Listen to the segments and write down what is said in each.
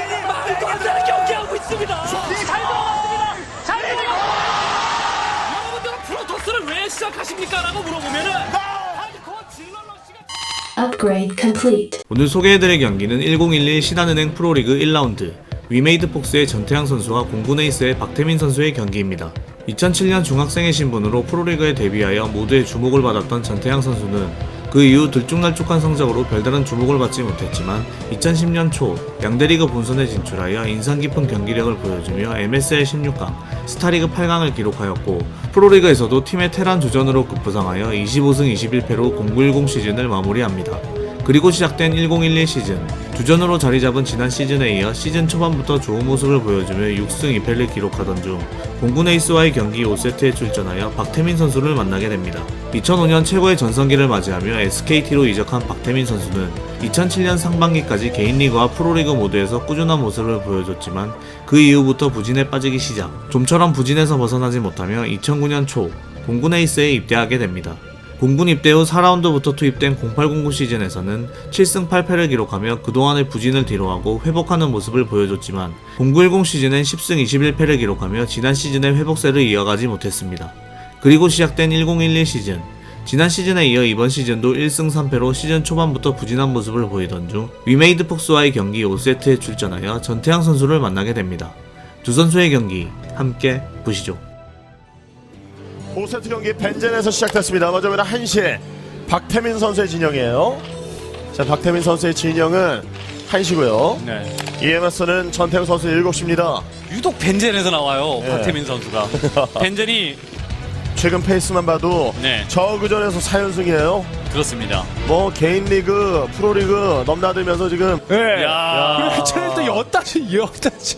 말도 안 되는 경기하고 있습니다. 잘 들어갔습니다. 잘 들어갔습니다. 여러분들은 프로토스를 왜 시작하십니까? 라고 물어보면은 하드코어 질러 러시가 Upgrade complete. 오늘 소개해드릴 경기는 1011 신한은행 프로리그 1라운드 위메이드 폭스의 전태양 선수와 공군에이스의 박태민 선수의 경기입니다. 2007년 중학생의 신분으로 프로리그에 데뷔하여 모두의 주목을 받았던 전태양 선수는 그 이후 들쭉날쭉한 성적으로 별다른 주목을 받지 못했지만 2010년 초 양대리그 본선에 진출하여 인상 깊은 경기력을 보여주며 MSL 16강, 스타리그 8강을 기록하였고 프로리그에서도 팀의 테란 주전으로 급부상하여 25승 21패로 0910 시즌을 마무리합니다. 그리고 시작된 1011 시즌 주전으로 자리 잡은 지난 시즌에 이어 시즌 초반부터 좋은 모습을 보여주며 6승 2패를 기록하던 중 공군 에이스와의 경기 5세트에 출전하여 박태민 선수를 만나게 됩니다. 2005년 최고의 전성기를 맞이하며 SKT로 이적한 박태민 선수는 2007년 상반기까지 개인 리그와 프로리그 모두에서 꾸준한 모습을 보여줬지만 그 이후부터 부진에 빠지기 시작. 좀처럼 부진에서 벗어나지 못하며 2009년 초 공군 에이스에 입대하게 됩니다. 공군 입대 후 4라운드부터 투입된 0809 시즌에서는 7승 8패를 기록하며 그동안의 부진을 뒤로하고 회복하는 모습을 보여줬지만 0910 시즌엔 10승 21패를 기록하며 지난 시즌의 회복세를 이어가지 못했습니다. 그리고 시작된 1011 시즌 지난 시즌에 이어 이번 시즌도 1승 3패로 시즌 초반부터 부진한 모습을 보이던 중 위메이드 폭스와의 경기 5세트에 출전하여 전태양 선수를 만나게 됩니다. 두 선수의 경기 함께 보시죠. 5세트 경기 벤젠에서 시작됐습니다. 먼저 보면 1시 박태민 선수의 진영이에요. 자, 박태민 선수의 진영은 1시고요. 네. EMS는 전태웅 선수 7시입니다. 유독 벤젠에서 나와요. 네. 박태민 선수가. 벤젠이 최근 페이스만 봐도 네. 저그전에서 4연승이에요. 그렇습니다. 뭐 개인 리그, 프로 리그 넘나들면서 지금 네. 야. 그리고 그 차를 또 엿다시 엿다시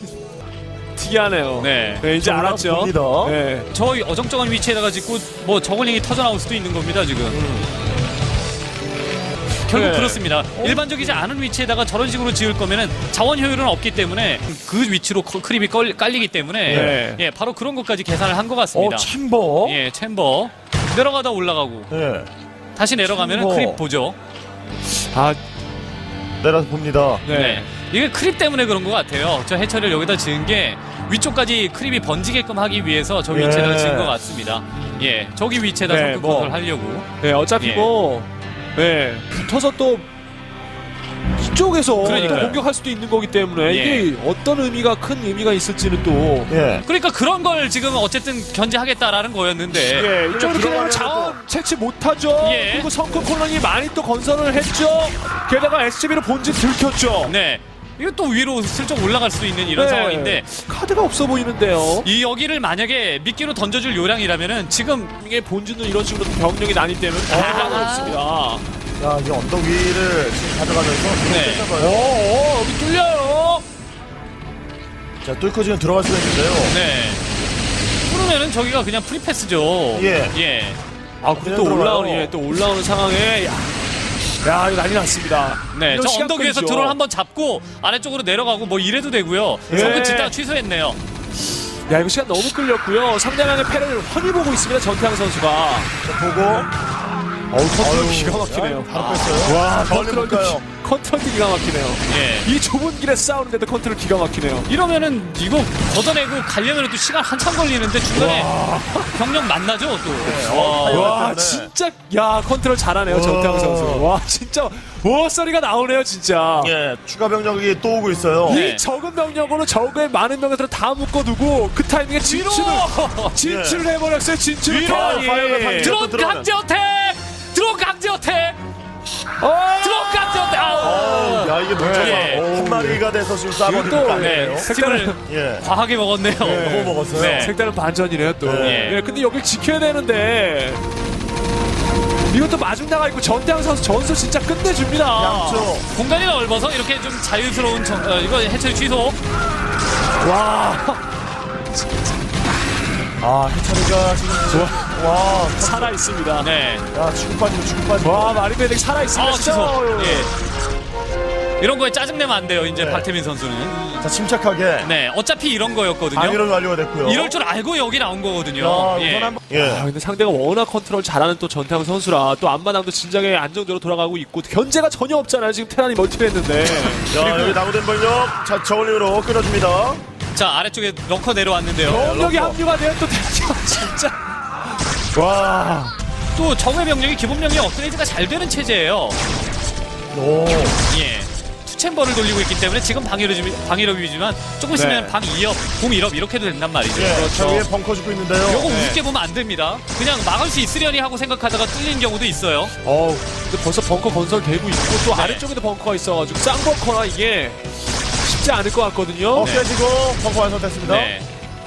특이하네요. 네. 네, 이제 알았죠. 봅니다. 네. 저 어정쩡한 위치에다가 짓고 뭐 저글링이 터져 나올 수도 있는 겁니다, 지금. 결국 네. 그렇습니다. 일반적이지 않은 위치에다가 저런 식으로 지을 거면은 자원 효율은 없기 때문에 그 위치로 크- 크립이 껄- 깔리기 때문에 네. 예, 바로 그런 것까지 계산을 한것 어, 같습니다. 챔버. 예, 챔버 내려가다 올라가고 예. 다시 내려가면 은 챔버. 크립 보죠. 아, 내려서 봅니다. 네. 네. 이게 크립 때문에 그런 것 같아요. 저 해처리를 여기다 지은 게 위쪽까지 크립이 번지게끔 하기 위해서 저 예. 위치에다가 지은 것 같습니다. 예, 저기 위치에다 네, 뭐. 컨트롤 하려고. 네, 어차피 예. 뭐 네, 붙어서 또 이쪽에서 그러니까요. 또 공격할 수도 있는 거기 때문에 예. 이게 어떤 의미가 큰 의미가 있을지는 또 예. 그러니까 그런 걸 지금 어쨌든 견제하겠다라는 거였는데. 예, 이쪽으로 들어가면 그냥 자원 채취 못하죠. 예. 그리고 성큰 콜론이 많이 또 건설을 했죠. 게다가 SCB로 본진 들켰죠. 네. 이거 또 위로 슬쩍 올라갈 수 있는 이런 네. 상황인데 카드가 없어 보이는데요. 이 여기를 만약에 미끼로 던져줄 요량이라면은 지금 이게 본진은 이런 식으로 병력이 나뉘 때문에 가가 없습니다. 자, 이 언덕 위를 지금 가져가면서 네. 네. 오, 오, 여기 뚫려요. 자, 뚫고 지금 들어갈 수가 있는데요. 네. 그러면은 저기가 그냥 프리패스죠. 예. 예. 아, 그리고 또. 올라오는 예, 또 올라오는 상황에 야, 야 이거 난리 났습니다. 네, 이런 저 언덕 위에서. 드론 한번 잡고 아래쪽으로 내려가고 뭐 이래도 되고요. 예. 성근 짓다가 취소했네요. 야 이거 시간 너무 끌렸고요. 상대방의 패를 훤히 보고 있습니다. 전태양 선수가. 자, 보고. 어우 컨트롤 아유, 기가 막히네요. 야, 바로 뺐어요. 와 컨트롤? 컨트롤 기가 막히네요. 예. 이 좁은 길에 싸우는데도 컨트롤 기가 막히네요. 이러면은 이거 걷어내고 가려면 또 시간 한참 걸리는데 중간에 병력 만나죠 또. 어, 와. 와. 진짜 야 컨트롤 잘하네요 와. 전태양 선수. 와 진짜 와 소리가 나오네요 진짜. 예, 추가 병력이 또 오고 있어요. 네. 이 적은 병력으로 적의 많은 병력들을 다 묶어두고 그 타이밍에 진출을 진출을 해버렸어요 진출을 위로! 파이어가 다 드론 들어가면. 강제 어택! 드론 강제 어택! 어! 드론 강제 어택! 아우! 야, 이게 뭔지 예. 한 마리가 돼서 지금 거 네, 아니에요? 스팀을 예. 과하게 먹었네요. 너무 먹었어요. 네. 색다른 반전이네요 또. 네. 예, 근데 여길 지켜야 되는데 이것도 마중 나가 있고 전태양 선수 전술 진짜 끝내줍니다. 양쪽. 공간이 넓어서 이렇게 좀 자유스러운 정, 어, 이거 해처리 취소. 와 아, 해철이가 지금. 와, 살아 있습니다. 네. 야, 치고 빠지고 치고 빠지고. 와 마리베덱 살아 있습니다. 아, 취소. 예. 이런 거에 짜증내면 안 돼요. 이제 네. 박태민 선수는. 자 침착하게 네, 어차피 이런 거였거든요. 방위로 완료가 됐고요. 이럴 줄 알고 여기 나온 거거든요. 야, 예. 우선 한번 예. 아, 근데 상대가 워낙 컨트롤 잘하는 또 전태양 선수라 또 안마당도 진작에 안정적으로 돌아가고 있고 견제가 전혀 없잖아요. 지금 테란이 멀티를 했는데. 야 여기 나무된 번역 자 저울링으로 끊어줍니다. 자 아래쪽에 럭커 내려왔는데요. 럭커. 합류가 되면 또 대기가 진짜. 와. 또 정의 병력이 기본 병력 업그레이드가 잘 되는 체제예요. 오. 예. 투챔버를 돌리고 있기 때문에 지금 방위력이, 방위력이지만 조금 있으면 네. 방 2업, 공 1업 이렇게도 된단 말이죠. 예. 자 위에 벙커 짓고 있는데요. 요거 네. 우습게 보면 안 됩니다. 그냥 막을 수 있으려니 하고 생각하다가 뚫린 경우도 있어요. 어우, 근데 벌써 벙커 건설되고 있고 또 네. 아래쪽에도 벙커가 있어가지고 쌍벙커라 이게 쉽지 않을 것 같거든요. 어 깨지고 벙커 완성됐습니다. 네.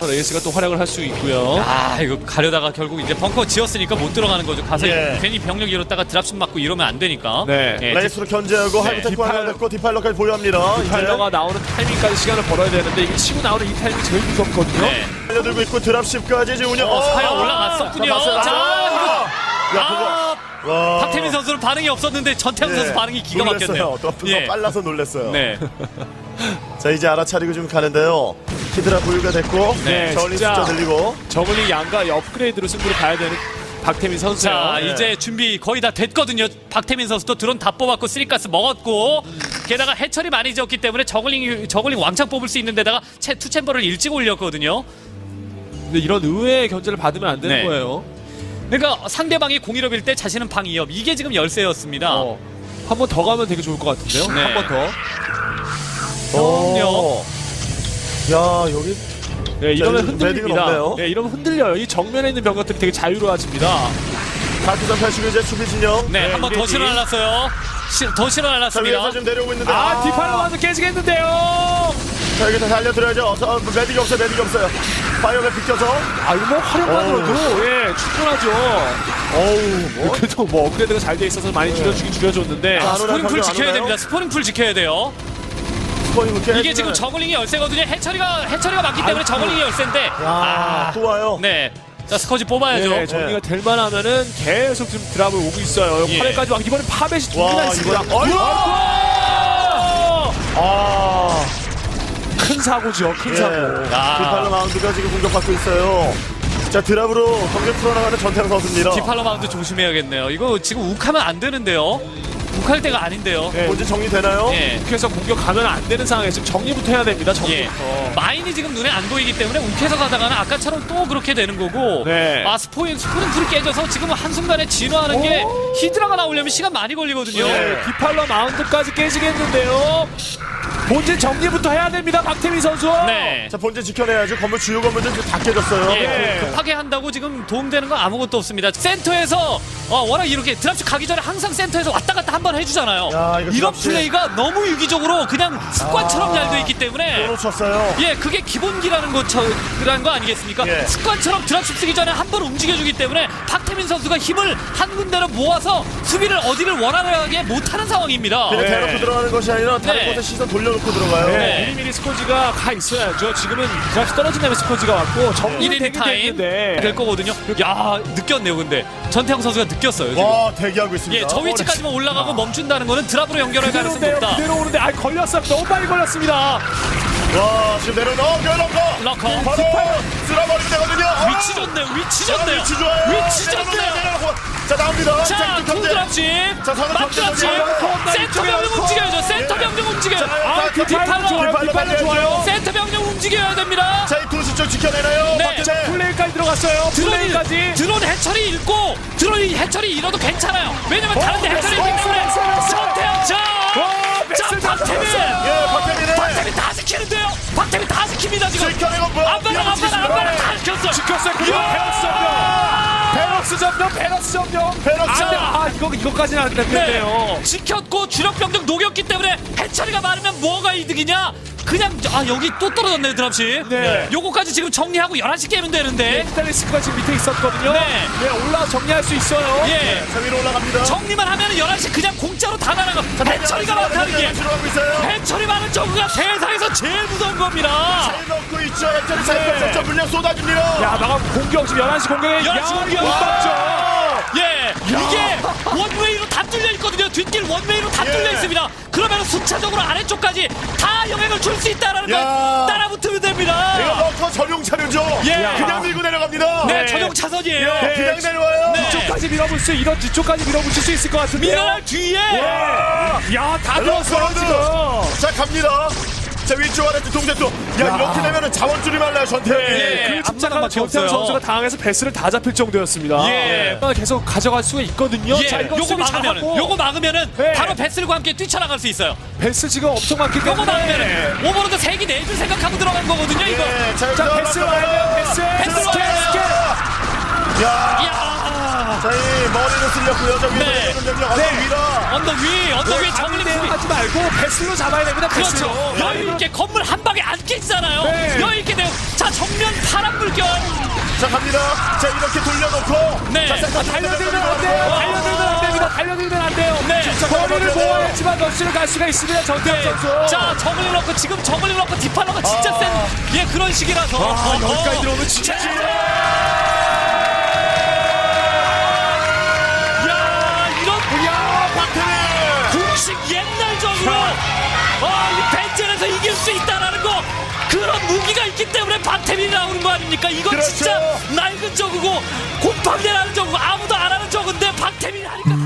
레이스가 또 활약을 할 수 있고요. 아 이거 가려다가 결국 이제 벙커 지었으니까 못 들어가는 거죠. 가서 예. 괜히 병력 잃었다가 드랍슛 맞고 이러면 안 되니까. 네. 예, 레이스로 견제하고 네. 하이브테크 디팔- 완성됐고 디파일러까지 보유합니다. 디팔러가 나오는 타이밍까지 시간을 벌어야 되는데 이게 치고 나오는 이 타이밍이 제일 무섭거든요. 네. 달려들고 있고 드랍십까지 이제 운영. 어, 사야 아, 올라갔었군요. 자, 봤어요. 자, 아, 야 그거. 아, 와. 박태민 선수는 반응이 없었는데 전태양 선수 예. 반응이 기가. 막혔네요. 또, 또 예. 빨라서 놀랬어요. 네. 자 이제 알아차리고 좀 가는데요. 히드라 보유가 됐고 네, 저울링 진짜. 숫자 늘리고 저글링 양가 업그레이드로 승부를 가야 되는 박태민 선수요. 자 네. 이제 준비 거의 다 됐거든요. 박태민 선수도 드론 다 뽑았고 쓰리가스 먹었고 게다가 해철이 많이 지었기 때문에 저글링 저글링 왕창 뽑을 수 있는 데다가 채 투 챔버를 일찍 올렸거든요. 근데 이런 의외의 견제를 받으면 안 되는 네. 거예요. 그러니까 상대방이 공일업일 때 자신은 방 2업 이게 지금 열쇠였습니다. 어. 한 번 더 가면 되게 좋을 것 같은데요. 네. 한 번 더. 그럼요. 야 여기 네, 이러면 자, 매딩은 흔들립니다. 없네요. 네, 이러면 흔들려요. 이 정면에 있는 병력들이 되게 자유로워집니다. 펼치고 이제 수비 진영. 네, 한 번 더 이래지. 실어 날랐어요. 시- 더 실어 자 날랐습니다. 위에서 지금 내려오고 있는데 아, 디팔로 완전 깨지겠는데요. 자 여기 다 달려들어야죠. 저, 매딕이 없어요. 매딕이 없어요. 파이어가 비껴서 아, 이거 뭐 활용만으로도 예, 충분하죠. 어우, 뭐. 그래도 뭐 업그레이드가 잘 돼 있어서 많이 줄여주긴 줄여줬는데. 아, 스포닝 풀안 지켜야? 됩니다. 스포닝 풀 지켜야 돼요. 스포닝 이게 지금 저글링이 열쇠거든요. 해처리가 해처리가 많기 때문에 저글링이 열쇠인데. 아, 또 와요. 네. 자 스커지 뽑아야죠. 네, 정리가 될 만하면은 계속 지금 드랍을 오고 있어요. 예. 8회까지 와 이번엔 파벳이 두 와, 개나 있습니다. 이거- 어이구! 아, 큰 사고죠, 큰 예. 사고. 아. 디팔로 마운드가 지금 공격받고 있어요. 자 드랍으로 경기 풀어나가는 전태양 선수입니다. 디팔로 마운드 조심해야겠네요. 이거 지금 욱하면 안 되는데요. 욱할 때가 아닌데요. 네, 본진 정리되나요? 예. 욱해서 공격하면 안 되는 상황에 지금 정리부터 해야 됩니다. 예. 정리부터. 마인이 지금 눈에 안 보이기 때문에 욱해서 가다가는 아까처럼 또 그렇게 되는 거고. 네. 아 스포인 풀이 깨져서 지금 한순간에 진화하는 게 히드라가 나오려면 시간 많이 걸리거든요. 네. 디팔러 마운드까지 깨지겠는데요. 본진 정리부터 해야 됩니다, 박태민 선수. 네. 자 본진 지켜내야죠. 건물 주요 건물들 지금 다 깨졌어요. 예, 네. 급하게 한다고 지금 도움되는 건 아무것도 없습니다. 센터에서 어, 워낙 이렇게 드랍슛 가기 전에 항상 센터에서 왔다 갔다 한 번 해주잖아요. 야, 이거 이런 드랍슛. 플레이가 너무 유기적으로 그냥 습관처럼 아. 잘돼 있기 또 때문에 놓쳤어요. 예, 그게 기본기라는 것이라는 거 아니겠습니까? 예. 습관처럼 드랍슛 쓰기 전에 한 번 움직여주기 때문에 박태민 선수가 힘을 한 군데로 모아서 수비를 어디를 원하게 못하는 상황입니다. 그냥 네. 대놓고 들어가는 것이 아니라 다른 네. 곳에 시선 돌려놓고 들어가요. 네, 네. 미리미리 스코지가 가 있어야죠. 지금은 드랍이 떨어진 다음에 스코지가 왔고 정리는 이레디 되긴 타임 됐는데 될 거거든요. 야, 느꼈네요, 근데 전태형 선수가 느꼈어요. 지금. 와 대기하고 있습니다. 예, 저 위치까지만 올라가고 멈춘다는 거는 드랍으로 연결할 가능성이 그대로인데요. 높다. 그대로 오는데 아 걸렸어. 너무 빨리 걸렸습니다. 와 지금 내려놓 내려놓고 럭커. 바로 쓸어버리면 되거든요. 아! 위치 좋네요. 위치 좋네요. 위치 좋아요. 위치 좋네요. 내려놓고. 자 나옵니다. 자, 자, 투 견제. 드랍십. 자, 서로 맞 드랍십. 견제. 센터 병력 움직여야죠. 센터 예. 병력 움직여요. 자, 아, 자, 그 디팔로. 좋아요. 센터 병력 움직여야 됩니다. 자이 투수 쪽 지켜내나요? 네. 박태민. 플레이까지 들어갔어요. 드론이, 플레이까지. 드론 해철이 잃고 드론이 해철이 잃어도 괜찮아요. 왜냐면 다른데 어, 해철이 있기 됐어, 때문에 됐어. 전태양 자, 와, 자 박태민, 예 박태민은 박태민 다 지키는데요. 박태민 다 지킵니다 지금. 지켜내고 뭐야? 안바랑 안바랑 안바랑 다 지켰어. 지켰어요. 그리고 베럭스 점령. 베럭스 점령. 베럭스 점령. 베럭스. 안 돼. 아 이거 이거까지는 안 됐네요. 네. 지켰고 주력 병력 녹였기 때문에 해처리가 많으면 뭐가 이득이냐? 그냥 아 여기 또 떨어졌네요 드랍시. 네. 요거까지 지금 정리하고 11시 깨면 되는데. 스타리스크가 지금 밑에 있었거든요. 네. 네, 올라 정리할 수 있어요. 예. 자 위로 올라갑니다. 정리만 하면 11시 그냥 공짜로 다 날아가. 해처리가 많다는 게. 들어가고 있어요. 해처리 많은 정부가 세상에서 제일 무서운 겁니다. 잘 넣고 있죠. 액자리 잘 네. 물량 쏟아줍니다. 야, 나가 공격 지금 11시 공격에 11시 야, 공격. 막죠. 예, 이게 원웨이로 다 뚫려 있거든요. 뒷길 원웨이로 다 예. 뚫려 있습니다. 그러면 숫자적으로 아래쪽까지 다 영향을 줄 수 있다라는 걸 야. 따라붙으면 됩니다. 이거 넣고 전용 차려줘. 예. 그냥 밀고 내려갑니다. 네, 네. 전용 차선이에요. 예, 그냥 내려와요. 네. 뒤쪽까지 밀어볼 수 이런 뒤쪽까지 밀어붙일 수 있을 것 같은데요. 미네랄 뒤에 야 다 들었어요 러드. 지금. 자 갑니다. 자 위쪽 아래 동작도. 야 이렇게 되면은 자원줄이 말라요 전태양이. 예. 그 앞마당 없어요. 선수가 당해서 베스를 다 잡힐 정도였습니다. 예. 아, 계속 가져갈 수가 있거든요. 예, 자 이거 요거 수비 막으면 잘하고 요거 막으면은 네. 바로 베슬과 함께 뛰쳐나갈 수 있어요. 베스 지금 엄청 많기 요거 때문에 막으면은 오버로드 세기 내줄 생각하고 들어간 거거든요. 이거. 예, 자, 자 여기서 베스 막아요. 와야 돼요. 베스 베스 와야 스케일. 야, 이 머리를 쓸렸고요. 저 위로 네. 병력 언덕 네. 위라. 언덕 위, 언덕 위 정리 수비. 하지 말고 베스로 잡아야 됩니다. 그렇죠. 여유 있게 건물 한 방에 안 깨지잖아요. 네. 여유 있게 돼요. 자 정면 파란 물결. 자, 갑니다. 자, 이렇게 돌려놓고. 네. 자, 센터 달려들면 안 돼요. 달려들면 안 됩니다. 달려들면 안 돼요. 네. 거리를 모아야지만 러시를 갈 수가 있습니다. 전태양 선수. 자 정글링 넣고 지금 정글링 넣고 디팔러가 진짜 아. 센. 예 그런 식이라서. 아, 여기까지 어. 들어오면 진짜 이길 수 있다라는 거 그런 무기가 있기 때문에 박태민이 나오는 거 아닙니까? 이건 그렇죠. 진짜 낡은 저그고 곰팡이라는 저그고 아무도 안 하는 저그인데 박태민이 하니까